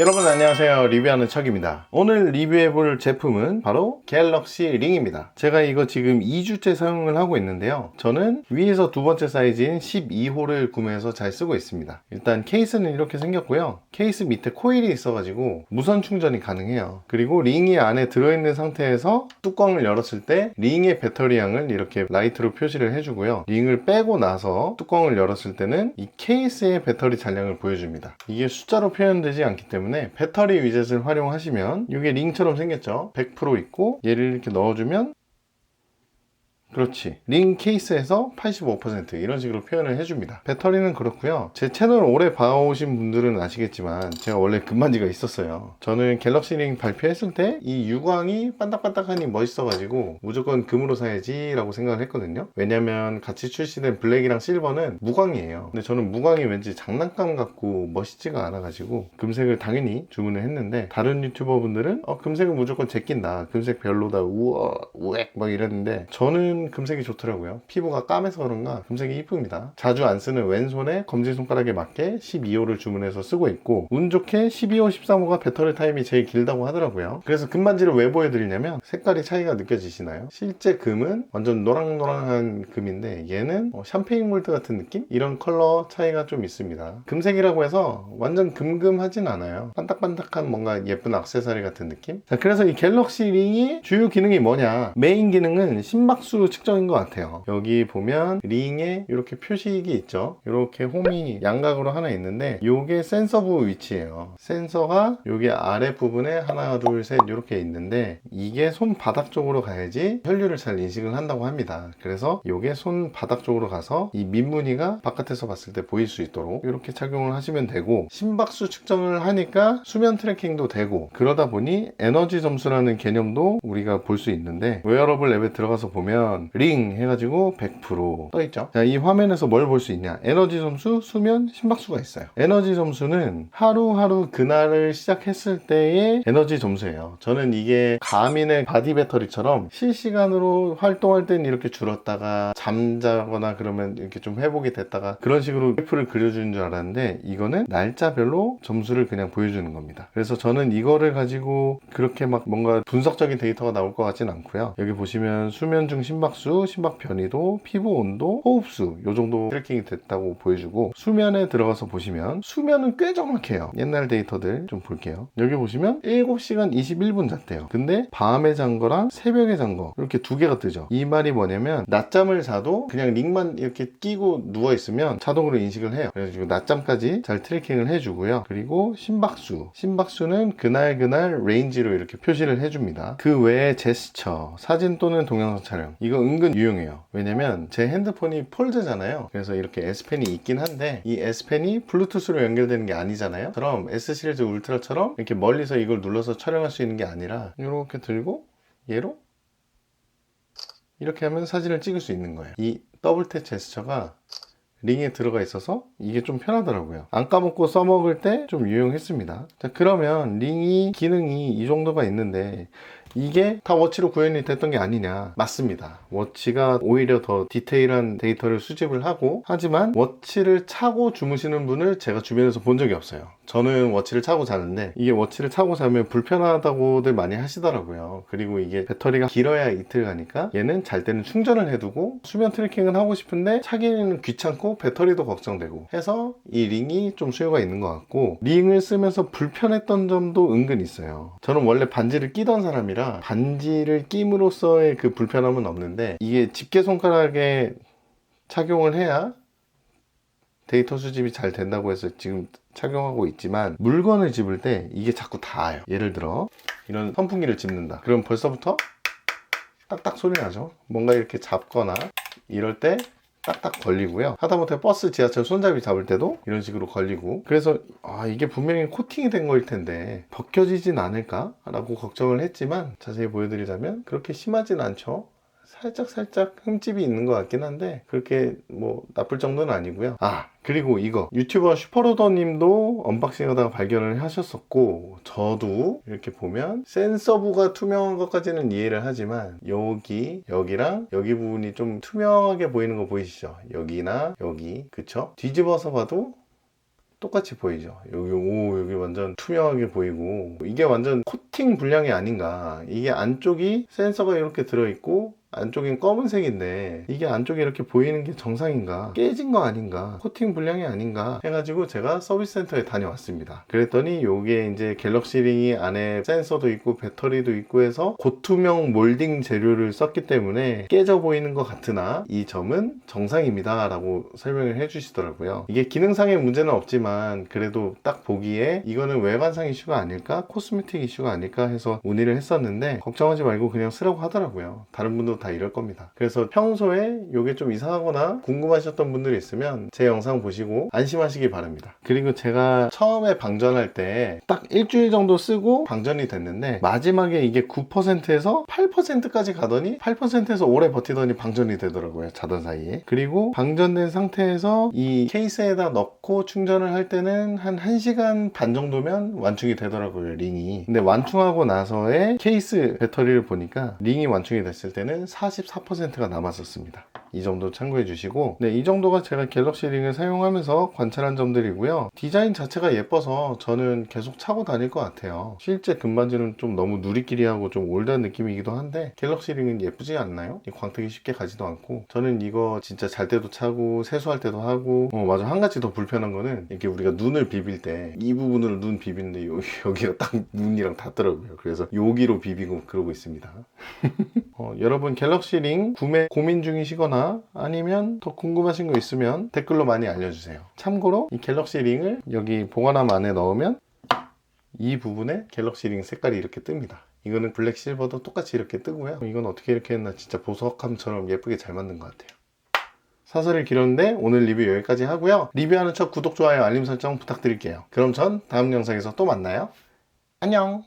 여러분 안녕하세요. 리뷰하는 척입니다. 오늘 리뷰해 볼 제품은 바로 갤럭시 링입니다. 제가 이거 지금 2주째 사용을 하고 있는데요. 저는 위에서 두 번째 사이즈인 12호를 구매해서 잘 쓰고 있습니다. 일단 케이스는 이렇게 생겼고요. 케이스 밑에 코일이 있어가지고 무선 충전이 가능해요. 그리고 링이 안에 들어있는 상태에서 뚜껑을 열었을 때 링의 배터리 양을 이렇게 라이트로 표시를 해주고요. 링을 빼고 나서 뚜껑을 열었을 때는 이 케이스의 배터리 잔량을 보여줍니다. 이게 숫자로 표현되지 않기 때문에 배터리 위젯을 활용하시면 이게 링처럼 생겼죠. 100% 있고 얘를 이렇게 넣어주면 그렇지. 링 케이스에서 85% 이런 식으로 표현을 해줍니다. 배터리는 그렇고요. 제 채널 오래 봐오신 분들은 아시겠지만 제가 원래 금반지가 있었어요. 저는 갤럭시 링 발표했을 때 이 유광이 반딱반딱하니 멋있어가지고 무조건 금으로 사야지 라고 생각을 했거든요. 왜냐면 같이 출시된 블랙이랑 실버는 무광이에요. 근데 저는 무광이 왠지 장난감 같고 멋있지가 않아가지고 금색을 당연히 주문을 했는데 다른 유튜버 분들은 어, 금색은 무조건 제낀다. 금색 별로다. 우와 우엑 막 이랬는데 저는 금색이 좋더라고요. 피부가 까매서 그런가 금색이 이쁩니다. 자주 안 쓰는 왼손에 검지손가락에 맞게 12호를 주문해서 쓰고 있고 운 좋게 12호, 13호가 배터리 타임이 제일 길다고 하더라고요. 그래서 금반지를 왜 보여드리냐면 색깔이 차이가 느껴지시나요? 실제 금은 완전 노랑노랑한 금인데 얘는 어, 샴페인 몰드 같은 느낌? 이런 컬러 차이가 좀 있습니다. 금색이라고 해서 완전 금금하진 않아요. 반딱반딱한 뭔가 예쁜 악세사리 같은 느낌? 자, 그래서 이 갤럭시 링이 주요 기능이 뭐냐? 메인 기능은 심박수 측정인 것 같아요. 여기 보면 링에 이렇게 표식이 있죠. 이렇게 홈이 양각으로 하나 있는데 이게 센서부 위치예요. 센서가 여기 아래 부분에 하나, 둘, 셋 이렇게 있는데 이게 손 바닥 쪽으로 가야지 혈류를 잘 인식을 한다고 합니다. 그래서 이게 손 바닥 쪽으로 가서 이 민무늬가 바깥에서 봤을 때 보일 수 있도록 이렇게 착용을 하시면 되고 심박수 측정을 하니까 수면 트래킹도 되고 그러다 보니 에너지 점수라는 개념도 우리가 볼 수 있는데 웨어러블 앱에 들어가서 보면 링 해가지고 100% 떠있죠. 자, 이 화면에서 뭘 볼 수 있냐? 에너지 점수, 수면, 심박수가 있어요. 에너지 점수는 하루하루 그날을 시작했을 때의 에너지 점수예요. 저는 이게 가민의 바디 배터리처럼 실시간으로 활동할 땐 이렇게 줄었다가 잠자거나 그러면 이렇게 좀 회복이 됐다가 그런 식으로 그래프를 그려주는 줄 알았는데 이거는 날짜별로 점수를 그냥 보여주는 겁니다. 그래서 저는 이거를 가지고 그렇게 막 뭔가 분석적인 데이터가 나올 것 같진 않고요. 여기 보시면 수면 중 심박 수, 심박 변이도, 피부 온도, 호흡수 요 정도 트래킹이 됐다고 보여주고 수면에 들어가서 보시면 수면은 꽤 정확해요. 옛날 데이터들 좀 볼게요. 여기 보시면 7시간 21분 잤대요. 근데 밤에 잔 거랑 새벽에 잔 거 이렇게 두 개가 뜨죠. 이 말이 뭐냐면 낮잠을 자도 그냥 링만 이렇게 끼고 누워 있으면 자동으로 인식을 해요. 그래서 낮잠까지 잘 트래킹을 해주고요. 그리고 심박수, 심박수는 그날 그날 레인지로 이렇게 표시를 해줍니다. 그 외에 제스처, 사진 또는 동영상 촬영 이거 은근 유용해요. 왜냐면 제 핸드폰이 폴드잖아요. 그래서 이렇게 S펜이 있긴 한데 이 S펜이 블루투스로 연결되는 게 아니잖아요. 그럼 S 시리즈 울트라처럼 이렇게 멀리서 이걸 눌러서 촬영할 수 있는 게 아니라 이렇게 들고 얘로 이렇게 하면 사진을 찍을 수 있는 거예요. 이 더블 탭 제스처가 링에 들어가 있어서 이게 좀 편하더라고요. 안 까먹고 써먹을 때 좀 유용했습니다. 자, 그러면 링이 기능이 이 정도가 있는데 이게 다 워치로 구현이 됐던 게 아니냐. 맞습니다. 워치가 오히려 더 디테일한 데이터를 수집을 하고 하지만 워치를 차고 주무시는 분을 제가 주변에서 본 적이 없어요 저는 워치를 차고 자는데 이게 워치를 차고 자면 불편하다고들 많이 하시더라고요. 그리고 이게 배터리가 길어야 이틀 가니까 얘는 잘 때는 충전을 해두고 수면 트래킹을 하고 싶은데 차기는 귀찮고 배터리도 걱정되고 해서 이 링이 좀 수요가 있는 것 같고 링을 쓰면서 불편했던 점도 은근 있어요. 저는 원래 반지를 끼던 사람이라 반지를 끼므로써의 그 불편함은 없는데 이게 집게 손가락에 착용을 해야 데이터 수집이 잘 된다고 해서 지금 착용하고 있지만 물건을 집을 때 이게 자꾸 닿아요. 예를 들어 이런 선풍기를 집는다. 그럼 벌써부터 딱딱 소리 나죠. 뭔가 이렇게 잡거나 이럴 때 딱딱 걸리고요. 하다못해 버스, 지하철 손잡이 잡을 때도 이런 식으로 걸리고 그래서 아 이게 분명히 코팅이 된 거일 텐데 벗겨지진 않을까? 라고 걱정을 했지만 자세히 보여드리자면 그렇게 심하진 않죠. 살짝 살짝 흠집이 있는 것 같긴 한데 그렇게 뭐 나쁠 정도는 아니고요. 아 그리고 이거 유튜버 슈퍼로더님도 언박싱하다가 발견을 하셨었고 저도 이렇게 보면 센서부가 투명한 것까지는 이해를 하지만 여기 여기랑 여기 부분이 좀 투명하게 보이는 거 보이시죠? 여기나 여기 그쵸? 뒤집어서 봐도 똑같이 보이죠. 여기 오 여기 완전 투명하게 보이고 이게 완전 코팅 불량이 아닌가. 이게 안쪽이 센서가 이렇게 들어 있고 안쪽엔 검은색인데 이게 안쪽에 이렇게 보이는 게 정상인가? 깨진 거 아닌가? 코팅 불량이 아닌가? 해가지고 제가 서비스 센터에 다녀왔습니다. 그랬더니 요게 이제 갤럭시 링이 안에 센서도 있고 배터리도 있고 해서 고투명 몰딩 재료를 썼기 때문에 깨져 보이는 것 같으나 이 점은 정상입니다 라고 설명을 해주시더라고요. 이게 기능상의 문제는 없지만 그래도 딱 보기에 이거는 외관상 이슈가 아닐까? 코스메틱 이슈가 아닐까 해서 문의를 했었는데 걱정하지 말고 그냥 쓰라고 하더라고요. 다른 분도 다 이럴 겁니다. 그래서 평소에 이게 좀 이상하거나 궁금하셨던 분들이 있으면 제 영상 보시고 안심하시기 바랍니다. 그리고 제가 처음에 방전할 때 딱 일주일 정도 쓰고 방전이 됐는데 마지막에 이게 9%에서 8%까지 가더니 8%에서 오래 버티더니 방전이 되더라고요 자던 사이에. 그리고 방전된 상태에서 이 케이스에다 넣고 충전을 할 때는 한 1시간 반 정도면 완충이 되더라고요 링이. 근데 완충하고 나서의 케이스 배터리를 보니까 링이 완충이 됐을 때는 44%가 남았었습니다 이 정도 참고해 주시고 네, 이 정도가 제가 갤럭시 링을 사용하면서 관찰한 점들이고요. 디자인 자체가 예뻐서 저는 계속 차고 다닐 것 같아요. 실제 금반지는 좀 너무 누리끼리하고 좀 올드한 느낌이기도 한데 갤럭시 링은 예쁘지 않나요? 이 광택이 쉽게 가지도 않고. 저는 이거 진짜 잘 때도 차고 세수할 때도 하고 어 맞아. 한 가지 더 불편한 거는 이렇게 우리가 눈을 비빌 때 이 부분으로 눈 비비는데 여기, 여기 가 딱 눈이랑 닿더라고요. 그래서 여기로 비비고 그러고 있습니다. 어, 여러분 갤럭시 링 구매 고민 중이시 거나 아니면 더 궁금하신 거 있으면 댓글로 많이 알려주세요. 참고로 이 갤럭시 링을 여기 보관함 안에 넣으면 이 부분에 갤럭시 링 색깔이 이렇게 뜹니다. 이거는 블랙 실버도 똑같이 이렇게 뜨고요. 이건 어떻게 이렇게 했나 진짜 보석함처럼 예쁘게 잘 만든 것 같아요. 사설이 길었는데 오늘 리뷰 여기까지 하고요. 리뷰하는 척 구독, 좋아요, 알림 설정 부탁드릴게요. 그럼 전 다음 영상에서 또 만나요. 안녕!